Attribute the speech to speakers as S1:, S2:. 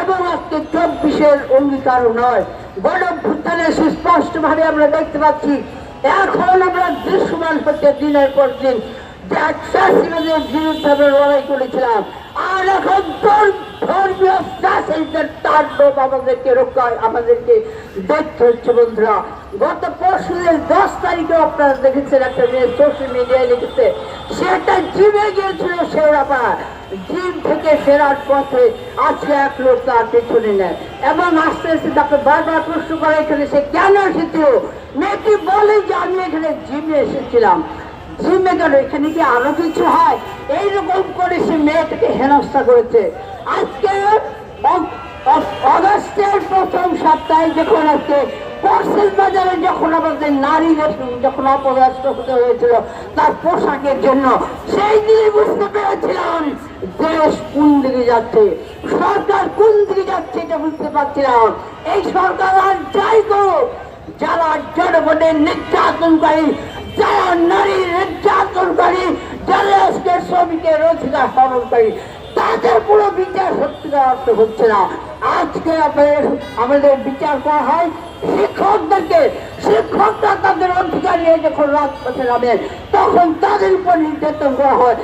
S1: এবং আজকে চব্বিশের অঙ্গীকারও নয়। গণভ্যুত্থানে সুস্পষ্টভাবে আমরা দেখতে পাচ্ছি, এখন আমরা দৃশ্যমান হচ্ছে দিনের পর দিন। গত দশ তারিখে আপনারা দেখেছেন একটা মেয়ে মিডিয়ায় লিখেছে, সেটা জিমে গিয়েছিল শেওড়াপাড়া জিম থেকে ফেরার পথে আজকে এক লোক, তার পেছনে নেয়। এবং আস্তে আস্তে তাকে বারবার প্রশ্ন করে, এখানে সে কেন এসেছিল মেয়েটি বলে যে আমি এখানে জিমে এসেছিলাম? জিমে গেল এখানে কি আরও কিছু হয়? এইরকম করে সে মেয়েটাকে হেনস্থা করেছে। আজকে অগ- অগ- অগস্টের প্রথম সপ্তাহে যখন আজকে কর্সেল বাজারে যখন আমাদের নারীদের যখন অপদস্থ হতে হয়েছিল তার পোশাকের জন্য, সেই দিনে বুঝতে পেরেছিলাম দেশ কোন দিকে যাচ্ছে? সরকার কোন দিকে যাচ্ছে এটা বুঝতে পারছিলাম এই সরকার আর যাই করুক, যারা জনগণের নির্যাতনকারী, যারা নারী নির্যাতনকারী, যারা আজকে শ্রমিকের অধিকার হরণকারী তাদের পুরো বিচার সত্যিকার অর্থ হচ্ছে না। আজকে আমাদের আমাদের বিচার করা হয় শিক্ষকদেরকে। শিক্ষকরা তাদের অধিকার নিয়ে যখন রাজপথে নামে, তখন তাদের উপর নির্যাতন করা হয়।